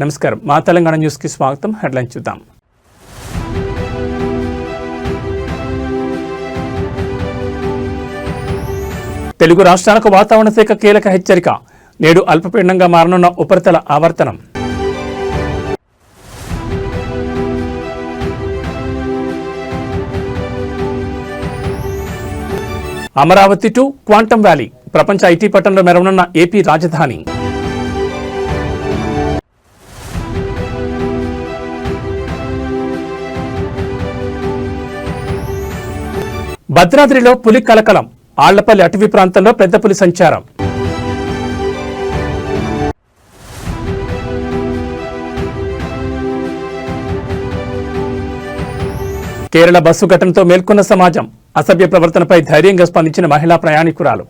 నమస్కారం. మా తెలంగాణ న్యూస్కి స్వాగతం. హెడ్లైన్ చూద్దాం. తెలుగు రాష్ట్రాలకు వాతావరణ శాఖ కీలక హెచ్చరిక. నేడు అల్పపీడనంగా మారనున్న ఉపరితల ఆవర్తనం. Amaravati to quantum valley. ప్రపంచ ఐటీ పట్టణంలో మెరవనున్న ఏపీ రాజధాని. భద్రాద్రిలో పులి కలకలం ఆళ్ళపల్లి అటవీ ప్రాంతంలో పెద్ద పులి సంచారం. కేరళ బస్సు ఘటనతో మేల్కొన్న సమాజం అసభ్య ప్రవర్తనపై ధైర్యంగా స్పందించిన మహిళా ప్రయాణికురాలు.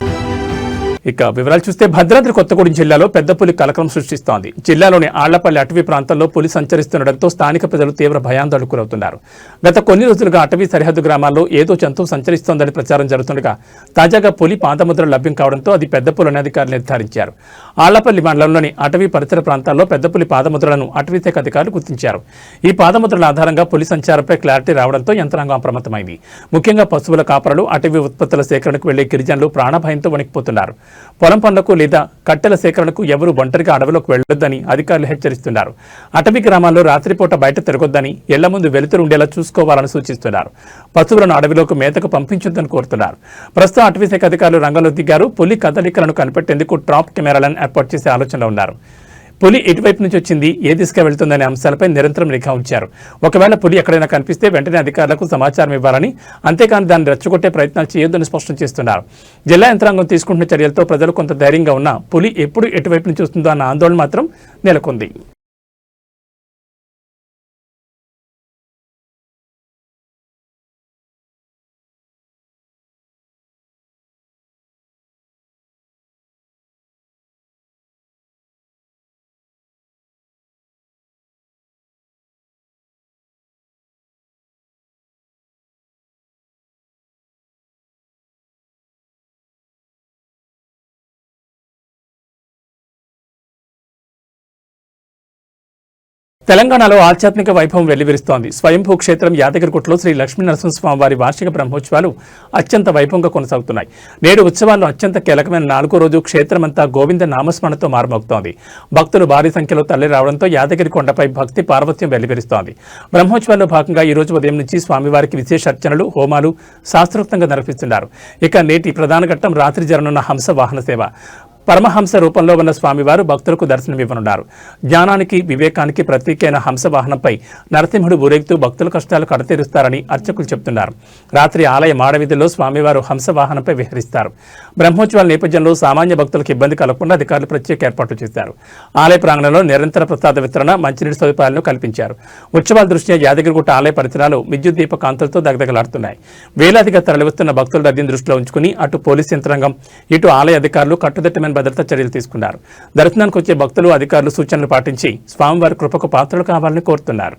ఇక వివరాలు చూస్తే భద్రాద్రి కొత్తగూడెం జిల్లాలో పెద్ద పులి కలకలం సృష్టిస్తోంది. జిల్లాలోని ఆళ్ళపల్లి అటవీ ప్రాంతంలో పులి సంచరిస్తుండటంతో స్థానిక ప్రజలు తీవ్ర భయాందోళనకు గురవుతున్నారు. గత కొన్ని రోజులుగా అటవీ సరిహద్దు గ్రామాల్లో ఏదో జంతువు సంచరిస్తోందని ప్రచారం జరుగుతుండగా తాజాగా పులి పాదముద్ర లభ్యం కావడంతో అది పెద్ద పులని అధికారులు నిర్ధారించారు. ఆళ్ళపల్లి మండలంలోని అటవీ పరిసర ప్రాంతాల్లో పెద్ద పులి పాదముద్రలను అటవీ శాఖ అధికారులు గుర్తించారు. ఈ పాదముద్రల ఆధారంగా పులి సంచారంపై క్లారిటీ రావడంతో యంత్రాంగం అప్రమత్తమైంది. ముఖ్యంగా పశువుల కాపరులు అటవీ ఉత్పత్తుల సేకరణకు వెళ్ళే గిరిజనులు ప్రాణభయంతో వణికిపోతున్నారు. పొలం పనులకు లేదా కట్టెల సేకరణకు ఎవరూ ఒంటరిగా అడవిలోకి వెళ్ళొద్దని అధికారులు హెచ్చరిస్తున్నారు. అటవీ గ్రామాల్లో రాత్రిపూట బయట తిరగొద్దని ఇళ్ళ ముందు వెలుతురు ఉండేలా చూసుకోవాలని సూచిస్తున్నారు. పశువులను అడవిలోకి మేతకు పంపించొద్దని కోరుతున్నారు. ప్రస్తుతం అటవీ శాఖ అధికారులు రంగంలో దిగారు. పులి కదలికలను కనిపెట్టేందుకు ట్రాప్ కెమెరాలను ఏర్పాటు చేసే ఆలోచనలో ఉన్నారు. పులి ఎటువైపు నుంచి వచ్చింది ఏ దిశగా వెళ్తుందనే అంశాలపై నిరంతరం నిఘా ఉంచారు. ఒకవేళ పులి ఎక్కడైనా కనిపిస్తే వెంటనే అధికారులకు సమాచారం ఇవ్వాలని అంతేకాని దాన్ని రెచ్చగొట్టే ప్రయత్నాలు చేయొద్దని స్పష్టం చేస్తున్నారు. జిల్లా యంత్రాంగం తీసుకుంటున్న చర్యలతో ప్రజలు కొంత ధైర్యంగా ఉన్నా పులి ఎప్పుడు ఎటువైపు నుంచి వస్తుందో అన్న ఆందోళన మాత్రం నెలకొంది. తెలంగాణలో ఆధ్యాత్మిక వైభవం వెల్లివిరుస్తోంది. స్వయంభూ క్షేత్రం యాదగిరిగుట్టలో శ్రీ లక్ష్మీ నరసింహస్వామి వారి వార్షిక బ్రహ్మోత్సవాలు అత్యంత వైభవంగా కొనసాగుతున్నాయి. నేడు ఉత్సవాల్లో అత్యంత కీలకమైన నాలుగో రోజు క్షేత్రమంతా గోవింద నామస్మరణతో మారుమోగుతోంది. భక్తులు భారీ సంఖ్యలో తరలి రావడంతో యాదగిరి కొండపై భక్తి పార్వత్యం వెల్లివిరుస్తోంది. బ్రహ్మోత్సవాల్లో భాగంగా ఈ రోజు ఉదయం నుంచి స్వామివారికి విశేష అర్చనలు హోమాలు శాస్త్రోక్తంగా నిర్వహిస్తున్నారు. ఇక నేటి ప్రధాన ఘట్టం రాత్రి జరగనున్న హంస వాహన సేవ. పరమహంస రూపంలో ఉన్న స్వామివారు భక్తులకు దర్శనమివ్వనున్నారు. జ్ఞానానికి వివేకానికి ప్రత్యేకైన హంసవాహనంపై నరసింహుడు ఊరేగుతూ భక్తుల కష్టాలు కడతీరుస్తారని అర్చకులు చెబుతున్నారు రాత్రి ఆలయ మాడవీధిలో స్వామివారు హంసవాహనంపై విహరిస్తారు. బ్రహ్మోత్సవాల నేపథ్యంలో సామాన్య భక్తులకు ఇబ్బంది కలగకుండా అధికారులు ప్రత్యేక ఏర్పాట్లు చేశారు. ఆలయ ప్రాంగణంలో నిరంతర ప్రసాద వితరణ మంచినీటి సదుపాయాలను కల్పించారు. ఉత్సవాల దృష్ట్యా యాదగిరిగుట్ట ఆలయ పరిసరాలు విద్యుత్ దీప కాంతులతో దగదగలాడుతున్నాయి. వేలాదిగా తరలివస్తున్న భక్తుల రద్దీని దృష్టిలో ఉంచుకుని అటు పోలీస్ యంత్రాంగం ఇటు ఆలయ అధికారులు కట్టుదిట్టమైన భద్రతా చర్యలు తీసుకున్నారు. దర్శనానికి వచ్చే భక్తులు అధికారులు సూచనలు పాటించి స్వామివారి కృపకు పాత్రలు కావాలని కోరుతున్నారు.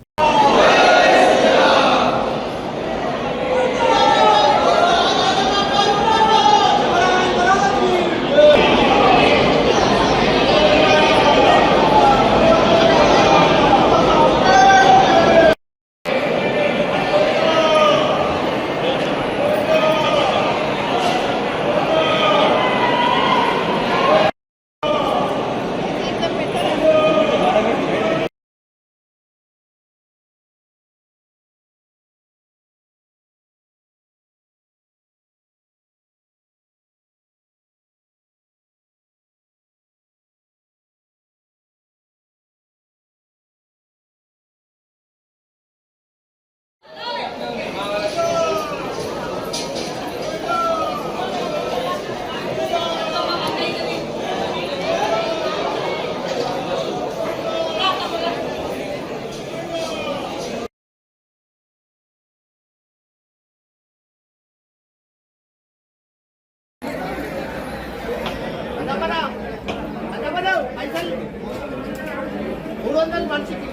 మూడు వందలు మనిషికి.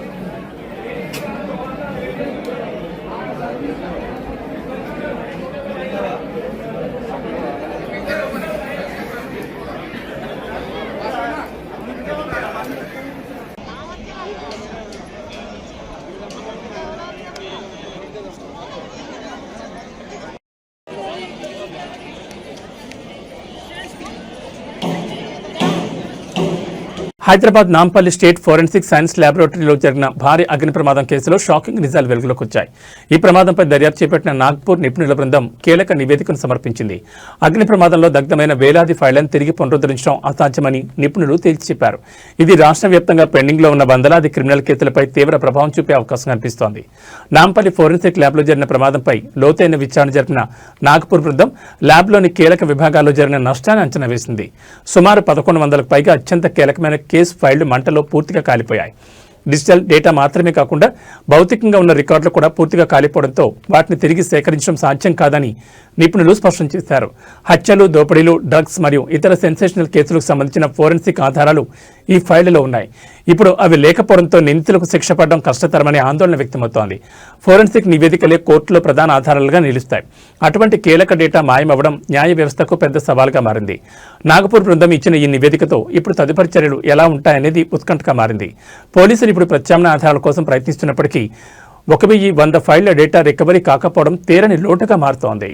Hyderabad Nampally state forensic science ల్యాబొరేటరీలో జరిగిన భారీ అగ్ని ప్రమాదం కేసులో షాకింగ్ నిజాలు వెలుగులోకి వచ్చాయి ఈ ప్రమాదంపై దర్యాప్తు చేపట్టిన నాగ్పూర్ నిపుణుల బృందం కీలక నివేదికను సమర్పించింది. అగ్ని ప్రమాదంలో దగ్ధమైన వేలాది ఫైళ్ళను తిరిగి పునరుద్ధరించడం అసాధ్యమని నిపుణులు తేల్చి చెప్పారు. ఇది రాష్ట్ర వ్యాప్తంగా పెండింగ్లో ఉన్న వందలాది క్రిమినల్ కేసులపై తీవ్ర ప్రభావం చూపే అవకాశం కనిపిస్తోంది. నాంపల్లి ఫోరెన్సిక్ ల్యాబ్లో జరిగిన ప్రమాదంపై లోతైన విచారణ జరిపిన నాగ్పూర్ బృందం ల్యాబ్లోని కీలక విభాగాల్లో జరిగిన నష్టాన్ని అంచనా వేసింది. సుమారు పదకొండు వందలకు పైగా అత్యంత కీలకమైన కేసు ఫైళ్ళు మంటలో పూర్తిగా కాలిపోయాయి. డిజిటల్ డేటా మాత్రమే కాకుండా భౌతికంగా ఉన్న రికార్డులు కూడా పూర్తిగా కాలిపోవడంతో వాటిని తిరిగి సేకరించడం సాధ్యం కాదని నిపుణులు స్పష్టం చేశారు. హత్యలు దోపిడీలు డ్రగ్స్ మరియు ఇతర సెన్సేషనల్ కేసులకు సంబంధించిన ఫోరెన్సిక్ ఆధారాలు ఈ ఫైళ్ళలో ఉన్నాయి. ఇప్పుడు అవి లేకపోవడంతో నిందితులకు శిక్ష పడడం కష్టతరమనే ఆందోళన వ్యక్తమవుతోంది. ఫోరెన్సిక్ నివేదికలే కోర్టులో ప్రధాన ఆధారాలుగా నిలుస్తాయి. అటువంటి కీలక డేటా మాయమవ్వడం న్యాయ వ్యవస్థకు పెద్ద సవాల్గా మారింది. నాగపూర్ బృందం ఇచ్చిన ఈ నివేదికతో ఇప్పుడు తదుపరి చర్యలు ఎలా ఉంటాయనేది ఉత్కంఠగా మారింది. పోలీసులు ఇప్పుడు ప్రత్యామ్నాయ ఆధారాల కోసం ప్రయత్నిస్తున్నప్పటికీ ఒక వెయ్యి వంద ఫైళ్ళ డేటా రికవరీ కాకపోవడం తీరని లోటుగా మారుతోంది.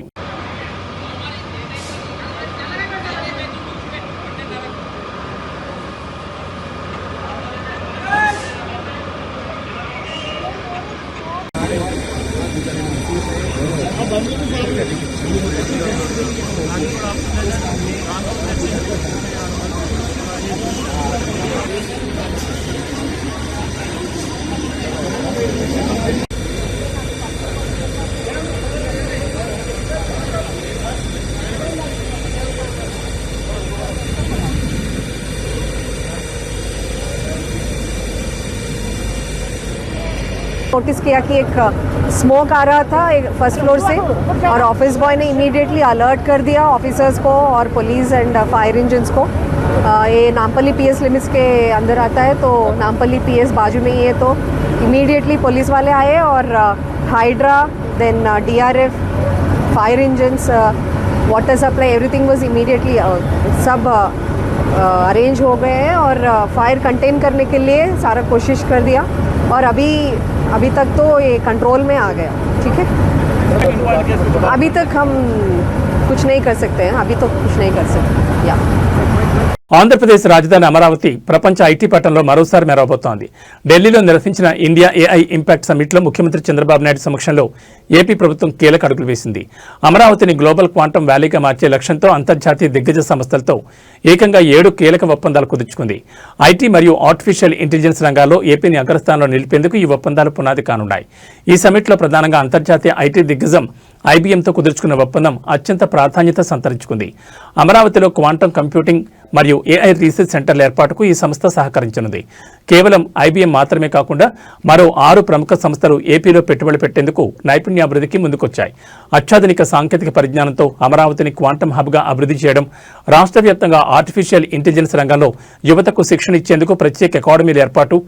नोटिस किया कि एक स्मोक आ रहा था, एक फ़र्स्ट फ्लोर से, और ऑफ़िस बॉय ने इमीडिएटली अलर्ट कर दिया ऑफिसर्स को और पुलिस एंड फायर इंजन्स को। ये नामपल्ली पीएस लिमिट्स के अंदर आता है तो नामपल्ली पीएस बाजू में ही है तो इमीडिएटली पुलिस वाले आए और Hydraa then DRF fire engines water supply everything was immediately सब अरेंज हो गए हैं और फायर कंटेन करने के लिए सारा कोशिश कर दिया और अभी अभी तक तो ये कंट्रोल में आ गया, ठीक है? अभी तक हम कुछ नहीं कर सकते हैं, अभी तो कुछ नहीं कर सकते, या। ఆంధ్రప్రదేశ్ రాజధాని అమరావతి ప్రపంచ ఐటీ పట్టణంలో మరోసారి మెరవబోతోంది. ఢిల్లీలో నిర్వహించిన ఇండియా ఏఐ ఇంపాక్ట్ సమ్మిట్లో ముఖ్యమంత్రి చంద్రబాబు నాయుడు సమక్షంలో ఏపీ ప్రభుత్వం కీలక అడుగులు వేసింది. అమరావతిని గ్లోబల్ క్వాంటం వ్యాలీగా మార్చే లక్ష్యంతో అంతర్జాతీయ దిగ్గజ సంస్థలతో ఏకంగా ఏడు కీలక ఒప్పందాలు కుదుర్చుకుంది. ఐటీ మరియు ఆర్టిఫిషియల్ ఇంటెలిజెన్స్ రంగాల్లో ఏపీని అగ్రస్థానంలో నిలిపేందుకు ఈ ఒప్పందాలు పునాది కానున్నాయి. ఈ సమ్మిట్లో ప్రధానంగా అంతర్జాతీయ ఐటీ దిగ్గజం ఐబీఎంతో కుదుర్చుకున్న ఒప్పందం అత్యంత ప్రాధాన్యత సంతరించుకుంది. అమరావతిలో క్వాంటం కంప్యూటింగ్ మరియు ఏఐ రీసెర్చ్ సెంటర్ల ఏర్పాటుకు ఈ సంస్థ సహకరించనుంది. కేవలం ఐబీఎం మాత్రమే కాకుండా మరో ఆరు ప్రముఖ సంస్థలు ఏపీలో పెట్టుబడి పెట్టేందుకు నైపుణ్యాభివృద్ధికి ముందుకొచ్చాయి. అత్యాధునిక సాంకేతిక పరిజ్ఞానంతో అమరావతిని క్వాంటం హబ్గా అభివృద్ధి చేయడం రాష్ట్ర వ్యాప్తంగా ఆర్టిఫిషియల్ ఇంటెలిజెన్స్ రంగంలో యువతకు శిక్షణ ఇచ్చేందుకు ప్రత్యేక అకాడమీల ఏర్పాటు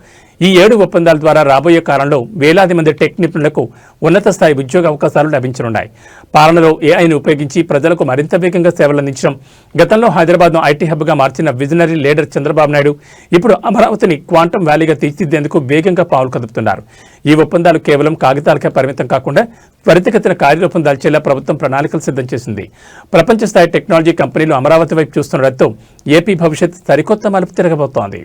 ఈ ఏడు ఒప్పందాల ద్వారా రాబోయే కాలంలో వేలాది మంది టెక్ నిపుణులకు ఉన్నత స్థాయి ఉద్యోగ అవకాశాలు లభించనున్నాయి. పాలనలో ఏఐని ఉపయోగించి ప్రజలకు మరింత వేగంగా సేవలందించడం గతంలో హైదరాబాద్ను ఐటీ హబ్గా మార్చిన విజనరీ లీడర్ చంద్రబాబు నాయుడు ఇప్పుడు అమరావతిని క్వాంటం వ్యాలీగా తీర్చిదిద్దేందుకు వేగంగా పావులు కదుపుతున్నారు. ఈ ఒప్పందాలు కేవలం కాగితాలకే పరిమితం కాకుండా త్వరితగతిన కార్యరూపం దాల్చేలా ప్రభుత్వం ప్రణాళికలు సిద్ధం చేసింది. ప్రపంచ స్థాయి టెక్నాలజీ కంపెనీలు అమరావతి వైపు చూస్తుండటంతో ఏపీ భవిష్యత్ సరికొత్త మలుపు తిరగబోతోంది.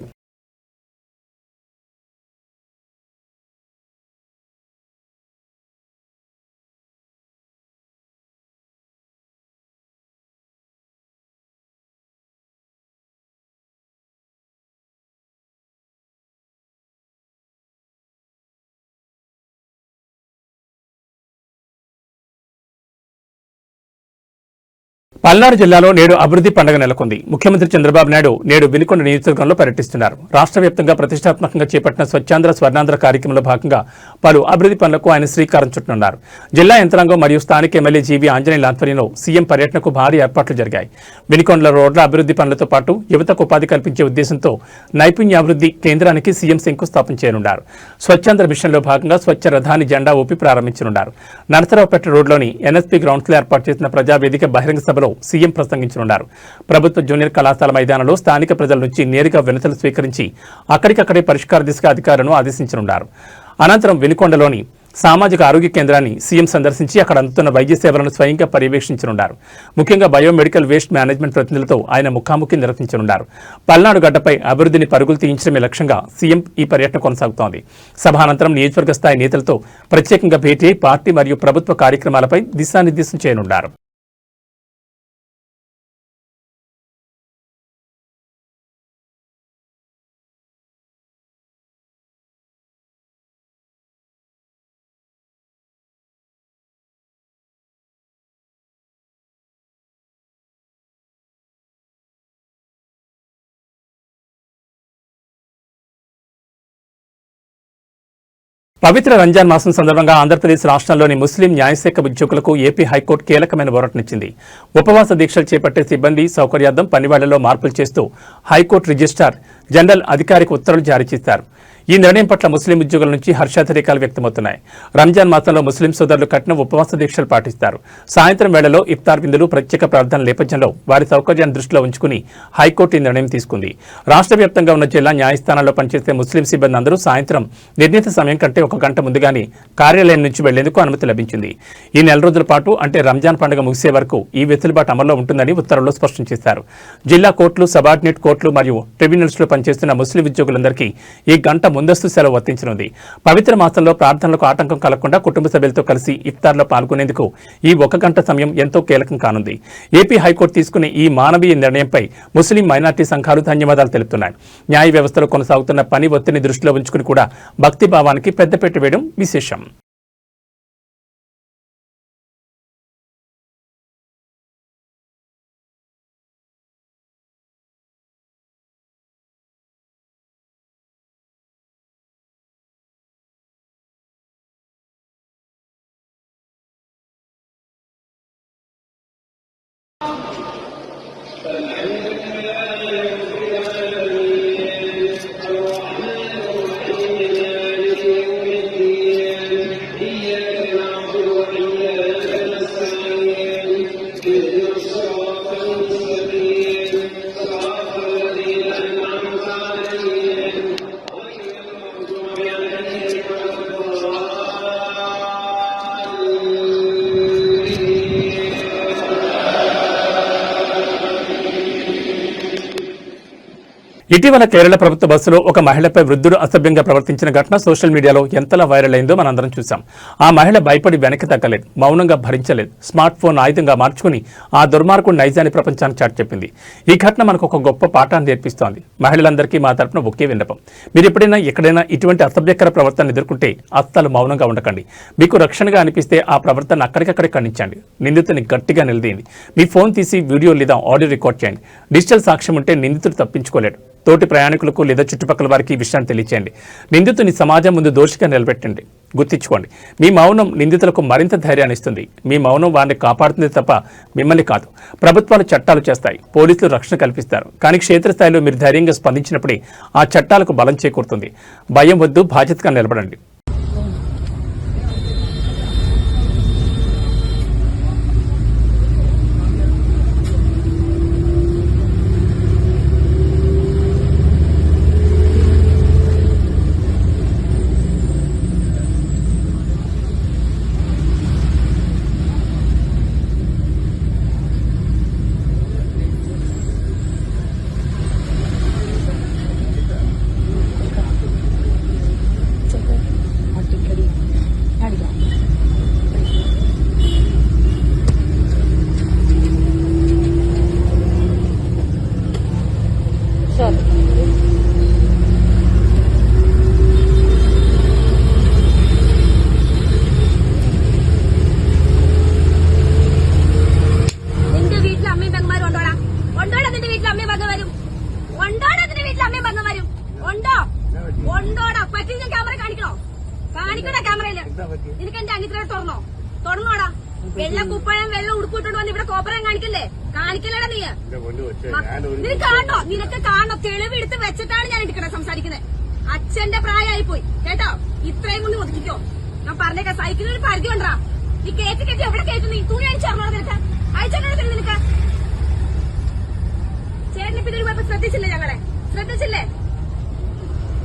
పల్నాడు జిల్లాలో నేడు అభివృద్ధి పండుగ నెలకొంది. ముఖ్యమంత్రి చంద్రబాబు నాయుడు నేడు వినుకొండ నియోజకవర్గంలో పర్యటిస్తున్నారు. రాష్ట్ర వ్యాప్తంగా ప్రతిష్టాత్మకంగా చేపట్టిన స్వచ్ఛాంధ్ర స్వర్ణాంధ్ర కార్యక్రమంలో భాగంగా పలు అభివృద్ధి పనులకు ఆయన శ్రీకారం చుట్టనున్నారు. జిల్లా యంత్రాంగం మరియు స్థానిక ఎమ్మెల్యే జీవి ఆంజనేయుల ఆధ్వర్యంలో సీఎం పర్యటనకు భారీ ఏర్పాట్లు జరిగాయి. వినుకొండల రోడ్ల అభివృద్ధి పనులతో పాటు యువతకు ఉపాధి కల్పించే ఉద్దేశంతో నైపుణ్యాభివృద్ధి కేంద్రానికి సీఎం శంకుస్థాపన చేయనున్నారు. స్వచ్ఛాంధ్ర మిషన్లో భాగంగా స్వచ్ఛ రథాని జెండా ఊపి ప్రారంభించనున్నారు. నరసరావుపేట రోడ్లోని ఎన్ఎస్పీ గ్రౌండ్స్లో ఏర్పాటు చేసిన ప్రజావేదిక బహిరంగ సభలో సీఎం ప్రసంగించనున్నారు. ప్రభుత్వ జూనియర్ కళాశాల మైదానంలో స్థానిక ప్రజల నుంచి నేరుగా వినతులు స్వీకరించి అక్కడికక్కడే పరిష్కార దిశగా అధికారులను ఆదేశించనున్నారు. అనంతరం వెనుకొండలోని సామాజిక ఆరోగ్య కేంద్రాన్ని సీఎం సందర్శించి అక్కడ అందుతున్న వైద్య సేవలను స్వయంగా పర్యవేక్షించనున్నారు. ముఖ్యంగా బయోమెడికల్ వేస్ట్ మేనేజ్మెంట్ ప్రతినిధులతో ఆయన ముఖాముఖి నిర్వహించనున్నారు. పల్నాడు గడ్డపై అభివృద్ధిని పరుగులు తీయించడమే లక్ష్యంగా సీఎం ఈ పర్యటన కొనసాగుతోంది. సభానంతరం నియోజకవర్గ స్థాయి నేతలతో ప్రత్యేకంగా భేటీ పార్టీ మరియు ప్రభుత్వ కార్యక్రమాలపై దిశానిర్దేశం చేయనున్నారు. పవిత్ర రంజాన్ మాసం సందర్భంగా ఆంధ్రప్రదేశ్ రాష్ట్రంలోని ముస్లిం న్యాయశాఖ ఉద్యోగులకు ఏపీ హైకోర్టు కీలకమైన ఊరటనిచ్చింది ఉపవాస దీక్షలు చేపట్టే సిబ్బంది సౌకర్యార్థం పనివాళ్ళలో మార్పులు చేస్తూ హైకోర్టు రిజిస్టార్ జనరల్ అధికారిక ఉత్తర్వులు జారీ చేశారు. ఈ నిర్ణయం పట్ల ముస్లిం ఉద్యోగుల నుంచి హర్షాతిరేకాలు వ్యక్తమవుతున్నాయి. రంజాన్ మాసంలో ముస్లిం సోదరులు కఠిన ఉపవాస దీక్షలు పాటిస్తారు. సాయంత్రం వేళలో ఇఫ్తార్ విందులు ప్రత్యేక ప్రార్థనల నేపథ్యంలో వారి సౌకర్యాన్ని దృష్టిలో ఉంచుకుని హైకోర్టు ఈ నిర్ణయం తీసుకుంది. రాష్ట్ర వ్యాప్తంగా ఉన్న జిల్లా న్యాయస్థానాల్లో పనిచేసే ముస్లిం సిబ్బంది అందరూ సాయంత్రం నిర్ణీత సమయం కంటే ఒక గంట ముందుగానే కార్యాలయం నుంచి వెళ్ళేందుకు అనుమతి లభించింది. ఈ నెల రోజుల పాటు అంటే రంజాన్ పండుగ ముగిసే వరకు ఈ వెసులుబాటు అమల్లో ఉంటుందని ఉత్తర్వుల్లో స్పష్టం చేశారు. జిల్లా కోర్టులు సబార్డినేట్ కోర్టులు మరియు ట్రిబ్యునల్స్లో పనిచేస్తున్న ముస్లిం ఉద్యోగులందరికీ ఈ గంట ముందస్తు సెలవు వర్తించనుంది. పవిత్ర మాసంలో ప్రార్థనలకు ఆటంకం కలగకుండా కుటుంబ సభ్యులతో కలిసి ఇఫ్తార్లో పాల్గొనేందుకు ఈ ఒక గంట సమయం ఎంతో కీలకం కానుంది. ఏపీ హైకోర్టు తీసుకునే ఈ మానవీయ నిర్ణయంపై ముస్లిం మైనార్టీ సంఘాలు ధన్యవాదాలు తెలుపుతున్నాయి. న్యాయ వ్యవస్థలో కొనసాగుతున్న పని ఒత్తిడిని దృష్టిలో ఉంచుకుని కూడా భక్తి భావానికి పెద్దపీట వేయడం విశేషం. وسلم ఇటీవల కేరళ ప్రభుత్వ బస్సులో ఒక మహిళపై వృద్ధుడు అసభ్యంగా ప్రవర్తించిన ఘటన సోషల్ మీడియాలో ఎంతలా వైరల్ అయిందో మనందరం చూశాం. ఆ మహిళ భయపడి వెనక్కి తగ్గలేదు మౌనంగా భరించలేదు స్మార్ట్ ఫోన్ ఆయుధంగా మార్చుకుని ఆ దుర్మార్గుడు నైజాన్ని ప్రపంచానికి చాటి చెప్పింది. ఈ ఘటన మనకు ఒక గొప్ప పాఠాన్ని నేర్పిస్తోంది. మహిళలందరికీ మా తరపున ఒకే విన్నపం. మీరు ఎప్పుడైనా ఎక్కడైనా ఇటువంటి అసభ్యకర ప్రవర్తన ఎదుర్కొంటే అస్సలు మౌనంగా ఉండకండి. మీకు రక్షణగా అనిపిస్తే ఆ ప్రవర్తన అక్కడికక్కడే ఖండించండి. నిందితుని గట్టిగా నిలదీయండి. మీ ఫోన్ తీసి వీడియో లేదా ఆడియో రికార్డ్ చేయండి. డిజిటల్ సాక్ష్యం ఉంటే నిందితుడు తప్పించుకోలేడు. తోటి ప్రయాణికులకు లేదా చుట్టుపక్కల వారికి ఈ విషయాన్ని తెలియచేయండి. నిందితుని సమాజం ముందు దోషిగా నిలబెట్టండి. గుర్తించుకోండి. మీ మౌనం నిందితులకు మరింత ధైర్యాన్ని ఇస్తుంది. మీ మౌనం వారిని కాపాడుతుంది తప్ప మిమ్మల్ని కాదు. ప్రభుత్వాలు చట్టాలు చేస్తాయి. పోలీసులు రక్షణ కల్పిస్తారు. కానీ క్షేత్రస్థాయిలో మీరు ధైర్యంగా స్పందించినప్పుడే ఆ చట్టాలకు బలం చేకూరుతుంది. భయం వద్దు బాధ్యతగా నిలబడండి. കാണിക്കല്ലേ? കാണിക്കല്ലേടാ നീ. നിനക്ക് കാണോ നിനക്ക് കാണോ തെളിവെടുത്ത് വെച്ചിട്ടാണ് ഞാൻ എടുക്കണേ സംസാരിക്കുന്നത്. അച്ഛന്റെ പ്രായമായി പോയി കേട്ടോ? ഇത്രയും കൊണ്ട് ഒതുക്കിക്കോ. ഞാൻ പറഞ്ഞേക്കാം സൈക്കിളിന് ഒരു പരിധി കൊണ്ടാ നീ കേക്ക് കെട്ടി എവിടെ കേട്ടു നീ? തുണി അടിച്ചറിഞ്ഞോ നിനക്ക്? അയച്ചോ നിനക്ക്. ചേട്ടനെ പിന്നെ പോയപ്പോ ശ്രദ്ധിച്ചില്ലേ ഞങ്ങളെ? ശ്രദ്ധിച്ചില്ലേ?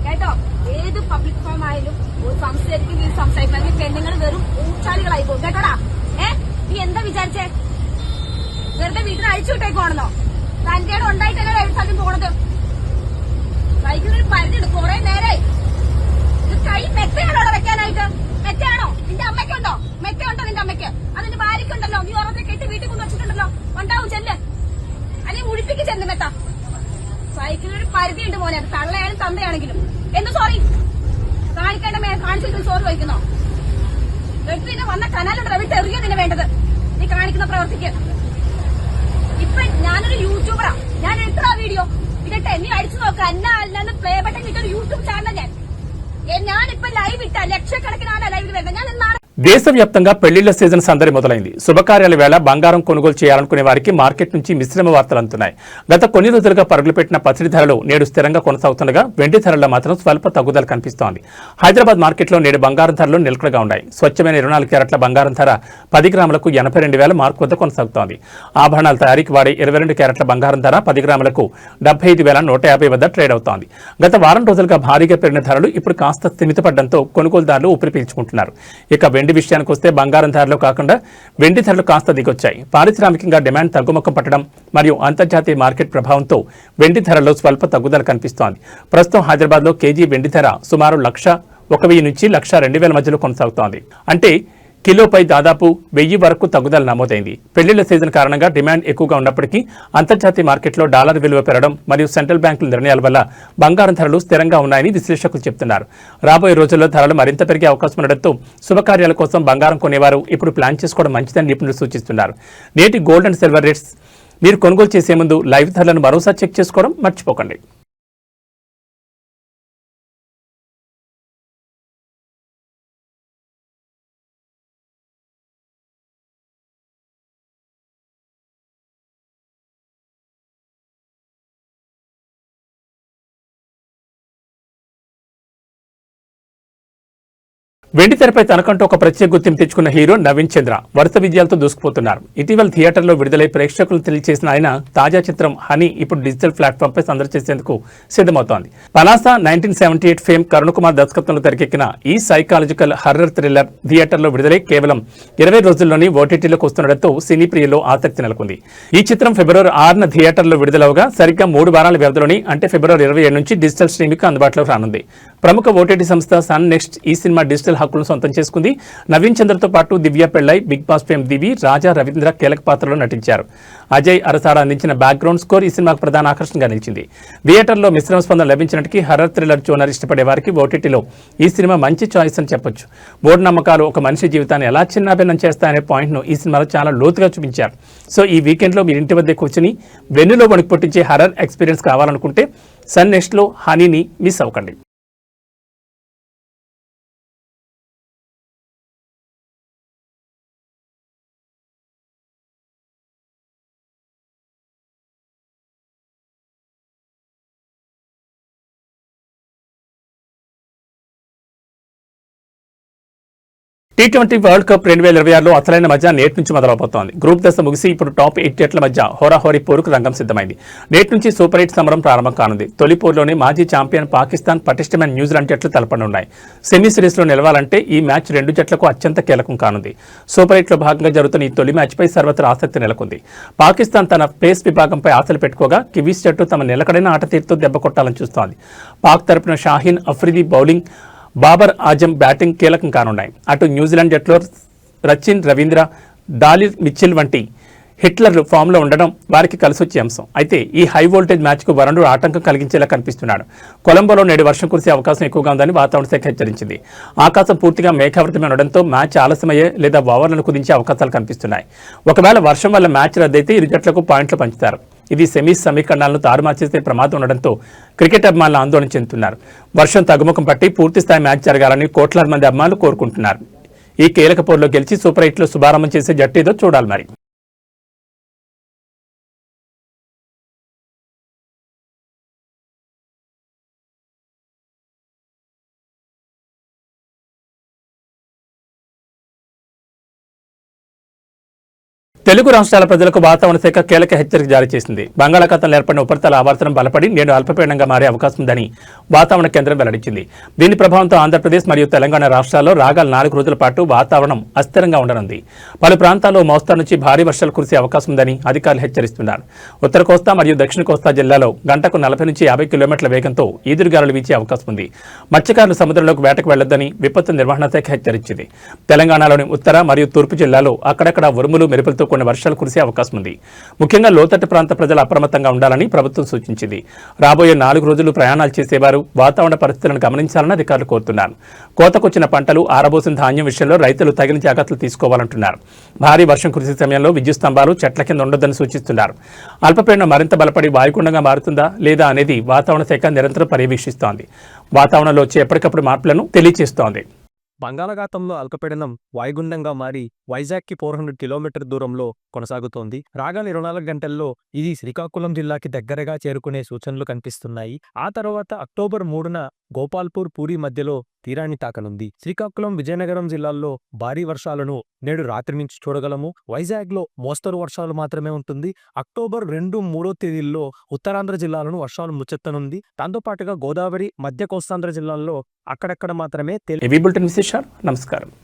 കേട്ടോ? ഏത് പബ്ലിക് ഫോം ആയാലും ഒരു സംസാരിക്കും സംസാരിക്കും അല്ലെങ്കിൽ പെണ്ണുങ്ങൾ വെറും ഊച്ചാലികളായി പോകും കേട്ടോടാ? ഏ? നീ എന്താ വിചാരിച്ചേ? വെറുതെ വീട്ടിൽ അഴിച്ചു വിട്ടേക്കോണെന്നോ തന്റെ ഉണ്ടായിട്ടല്ലേ സ്ഥലം പോണത്? സൈക്കിളിൽ പരിധിയുണ്ട് കുറെ നേരായി. കൈ മെത്തയാണോ വെക്കാനായിട്ട്? దేశవ్యాప్తంగా పెళ్ళిళ్ళ సీజన్ సందడి మొదలైంది. శుభకార్యాల వేళ బంగారం కొనుగోలు చేయాలనుకునే వారికి మార్కెట్ నుంచి మిశ్రమ వార్తలు అందుతున్నాయి. గత కొన్ని రోజులుగా పరుగులు పెట్టిన పసిడి ధరలు నేడు స్థిరంగా కొనసాగుతుండగా వెండి ధరల్లో మాత్రం స్వల్ప తగ్గుదల కనిపిస్తోంది. హైదరాబాద్ మార్కెట్లో నేడు బంగారం ధరలు నిలకడగా ఉన్నాయి. స్వచ్ఛమైన ఇరవై నాలుగు క్యారెట్ల బంగారం ధర పది గ్రాములకు ఎనభై రెండు వేల మార్కు వద్ద కొనసాగుతోంది. ఆభరణాల తయారీకి వాడే ఇరవై రెండు క్యారెట్ల బంగారం ధర పది గ్రాములకు డెబ్బై ఐదు వేల నూట యాభై వద్ద ట్రేడ్ అవుతోంది. గత వారం రోజులుగా భారీగా పెరిగిన ధరలు ఇప్పుడు కాస్త స్థిమితపడడంతో కొనుగోలుదారులు ఊపిరి పీల్చుకుంటున్నారు. ఇక వెండి విషయానికి వస్తే బంగారం ధరలు కాకుండా వెండి ధరలు కాస్త దిగొచ్చాయి. పారిశ్రామికంగా డిమాండ్ తగ్గుముఖం పట్టడం మరియు అంతర్జాతీయ మార్కెట్ ప్రభావంతో వెండి ధరలో స్వల్ప తగ్గుదల కనిపిస్తోంది. ప్రస్తుతం హైదరాబాద్లో కేజీ వెండి ధర సుమారు లక్ష ఒక వెయ్యి నుంచి లక్ష రెండు వేల మధ్యలో కొనసాగుతోంది. అంటే కిలోపై దాదాపు వెయ్యి వరకు తగ్గుదల నమోదైంది. పెళ్ళిళ్ళ సీజన్ కారణంగా డిమాండ్ ఎక్కువగా ఉన్నప్పటికీ అంతర్జాతీయ మార్కెట్లో డాలర్ విలువ పెరగడం మరియు సెంట్రల్ బ్యాంకుల నిర్ణయాల వల్ల బంగారం ధరలు స్థిరంగా ఉన్నాయని విశ్లేషకులు చెబుతున్నారు రాబోయే రోజుల్లో ధరలు మరింత పెరిగే అవకాశం ఉండడంతో శుభకార్యాల కోసం బంగారం కొనేవారు ఇప్పుడు ప్లాన్ చేసుకోవడం మంచిదని నిపుణులు సూచిస్తున్నారు. నేటి గోల్డ్ అండ్ సిల్వర్ రేట్స్ మీరు కొనుగోలు చేసే ముందు లైవ్ ధరలను మరోసారి చెక్ చేసుకోవడం మర్చిపోకండి. వెండి తెరపై తనకంటూ ఒక ప్రత్యేక గుర్తింపు తెచ్చుకున్న హీరో నవీన్ చంద్ర వరుస విజయాలతో దూసుకుపోతున్నారు. ఇటీవల థియేటర్లో విడుదలై ప్రేక్షకులు తెలియజేసిన ఆయన తాజా చిత్రం హనీ ఇప్పుడు డిజిటల్ ప్లాట్ఫామ్ పై సందడి చేసేందుకు సిద్ధమవుతోంది. Palasa nineteen seventy eight fame Karunakumar దర్శకత్వంలో తెరకెక్కిన ఈ సైకాలజికల్ హర్రర్ థ్రిల్లర్ థియేటర్లో విడుదలై కేవలం ఇరవై రోజుల్లోనే ఓటీటీలోకి వస్తుండటంతో సినీ ప్రియలో ఆసక్తి నెలకొంది. ఈ చిత్రం ఫిబ్రవరి ఆరున థియేటర్లో విడుదలవగా సరిగ్గా మూడు వారాల వ్యవధిలోని అంటే ఫిబ్రవరి ఇరవై ఏడు నుంచి డిజిటల్ స్ట్రీమింగ్ అందుబాటులోకి రానుంది. ప్రముఖ ఓటీటీ సంస్థ సన్ నెక్స్ట్ ఈ సినిమా డిజిటల్ హక్కులను సొంతం చేసుకుంది. నవీన్ చంద్రతో పాటు Divya Pillai Bigg Boss fame Divi Raja Ravindra కీలక పాత్రలో నటించారు. అజయ్ అరసాడ అందించిన బ్యాక్గ్రౌండ్ స్కోర్ ఈ సినిమాకు ప్రధాన ఆకర్షణగా నిలిచింది. థియేటర్లో మిశ్రమ స్పందన లభించినట్టుకి హర్రర్ థ్రిల్లర్ జోనర్ ఇష్టపడే వారికి ఓటీటీలో ఈ సినిమా మంచి చాయిస్ అని చెప్పొచ్చు. మూఢనమ్మకాలు ఒక మనిషి జీవితాన్ని ఎలా చిన్నాభిన్నం చేస్తాయనే పాయింట్ను ఈ సినిమాలో చాలా లోతుగా చూపించారు. సో ఈ వీకెండ్లో మీరు ఇంటి వద్ద కూర్చుని వెన్నులో వణుకు పుట్టించే హర్రర్ ఎక్స్పీరియన్స్ కావాలనుకుంటే సన్ నెక్స్ట్లో హనీని మిస్ అవ్వకండి. టీ ట్వంటీ వరల్డ్ కప్ రెండు వేల ఇరవై ఆరులో అసలైన మధ్య నేటి నుంచి మొదలవబోతోంది. గ్రూప్ దశ ముగిసి ఇప్పుడు టాప్ ఎయిట్ జట్ల మధ్య హోరాహోరీ పోరుకు రంగం సిద్ధమైంది. నేటి నుంచి సూపర్ ఎయిట్ సమరం ప్రారంభం కానుంది. తొలి పోరులోనే మాజీ ఛాంపియన్ పాకిస్తాన్ పటిష్టమైన న్యూజిలాండ్ జట్లు తలపనున్నాయి. సెమీ సిరీస్లో నిలవాలంటే ఈ మ్యాచ్ రెండు జట్లకు అత్యంత కీలకం కానుంది. సూపర్ ఎయిట్లో భాగంగా జరుగుతున్న ఈ తొలి మ్యాచ్పై సర్వత్రా ఆసక్తి నెలకొంది. పాకిస్తాన్ తన పేస్ విభాగంపై ఆశలు పెట్టుకోగా కివీస్ జట్టు తమ నిలకడైన ఆట తీరుతో దెబ్బ కొట్టాలని చూస్తోంది. పాక్ తరపున షాహీన్ అఫ్రిది బౌలింగ్ బాబర్ ఆజం బ్యాటింగ్ కీలకం కానున్నాయి. అటు న్యూజిలాండ్ జట్లో రచిన్ రవీంద్ర దాలిర్ మిచ్చిల్ వంటి హిట్లర్లు ఫామ్లో ఉండడం వారికి కలిసొచ్చే అంశం. అయితే ఈ హై వోల్టేజ్ మ్యాచ్కు వరుణుడు ఆటంకం కలిగించేలా కనిపిస్తున్నాడు. కొలంబోలో నేడు వర్షం కురిసే అవకాశం ఎక్కువగా ఉందని వాతావరణ శాఖ హెచ్చరించింది. ఆకాశం పూర్తిగా మేఘావృతమై ఉండడంతో మ్యాచ్ ఆలస్యమయ్యే లేదా ఓవర్లను కుదించే అవకాశాలు కనిపిస్తున్నాయి. ఒకవేళ వర్షం వల్ల మ్యాచ్ రద్దయితే ఇరు జట్లకు పాయింట్లు పంచుతారు. ఇది సెమీస్ సమీకరణాలను తారుమారు చేసే ప్రమాదం ఉండడంతో క్రికెట్ అభిమానులు ఆందోళన చెందుతున్నారు. వర్షం తగ్గుముఖం పట్టి పూర్తిస్థాయి మ్యాచ్ జరగాలని కోట్లాది మంది అభిమానులు కోరుకుంటున్నారు. ఈ కీలక పోరులో గెలిచి సూపర్ ఎయిట్లో శుభారంభం చేసే జట్టు ఏదో చూడాలి మరి. తెలుగు రాష్ట్రాల ప్రజలకు వాతావరణ శాఖ కీలక హెచ్చరిక జారీ చేసింది. బంగాళాఖాతంలో ఏర్పడిన ఉపరితల ఆవర్తనం బలపడి నేడు అల్పపీడనంగా మారే అవకాశం ఉందని వాతావరణ కేంద్రం వెల్లడించింది. దీని ప్రభావంతో ఆంధ్రప్రదేశ్ మరియు తెలంగాణ రాష్ట్రాల్లో రాగాల నాలుగు రోజుల పాటు వాతావరణం అస్థిరంగా ఉండనుంది. పలు ప్రాంతాల్లో మోస్తరు నుంచి భారీ వర్షాలు కురిసే అవకాశం ఉందని అధికారులు హెచ్చరిస్తున్నారు. ఉత్తర కోస్తా మరియు దక్షిణ కోస్తా జిల్లాలో గంటకు నలభై నుంచి యాభై కిలోమీటర్ల వేగంతో ఈదురుగాలు వీచే అవకాశం ఉంది. మత్స్యకారులు సముద్రంలోకి వేటకు వెళ్ళొద్దని విపత్తు నిర్వహణ శాఖ హెచ్చరించింది. తెలంగాణలోని ఉత్తర మరియు తూర్పు జిల్లాలో అక్కడక్కడ ఉరుములు మెరుపులతో కొన్ని వర్షాలు కురిసే అవకాశం ఉంది. ముఖ్యంగా లోతట్టు ప్రాంత ప్రజలు అప్రమత్తంగా ఉండాలని ప్రభుత్వం సూచించింది. రాబోయే నాలుగు రోజులు ప్రయాణాలు చేసేవారు వాతావరణ పరిస్థితులను గమనించాలని అధికారులు కోరుతున్నారు. కోతకొచ్చిన పంటలు ఆరబోసిన ధాన్యం విషయంలో రైతులు తగిన జాగ్రత్తలు తీసుకోవాలంటున్నారు. భారీ వర్షం కురిసే సమయంలో విద్యుత్ స్తంభాలు చెట్ల కింద ఉండొద్దని సూచిస్తున్నారు. అల్పపీడనం మరింత బలపడి వాయుగుండంగా మారుతుందా లేదా అనేది వాతావరణ శాఖ నిరంతరం పర్యవేక్షిస్తోంది. వాతావరణంలో వచ్చే ఎప్పటికప్పుడు మార్పులను తెలియజేస్తోంది బంగాళాఖాతంలో అల్కపీడనం వాయుగుండంగా మారి వైజాగ్కి ఫోర్ హండ్రెడ్ కిలోమీటర్ దూరంలో కొనసాగుతోంది. రాగల ఇరవై నాలుగు గంటల్లో ఇది శ్రీకాకుళం జిల్లాకి దగ్గరగా చేరుకునే సూచనలు కనిపిస్తున్నాయి. ఆ తర్వాత అక్టోబర్ మూడున గోపాల్పూర్ పూరి మధ్యలో తీరాన్ని తాకనుంది. శ్రీకాకుళం విజయనగరం జిల్లాల్లో భారీ వర్షాలను నేడు రాత్రి నుంచి చూడగలము. వైజాగ్లో మోస్తరు వర్షాలు మాత్రమే ఉంటుంది. అక్టోబర్ రెండు మూడో తేదీల్లో ఉత్తరాంధ్ర జిల్లాలను వర్షాలు ముచ్చెత్తనుంది. దాంతోపాటుగా గోదావరి మధ్య కోస్తాంధ్ర జిల్లాల్లో అక్కడక్కడ మాత్రమే నమస్కారం.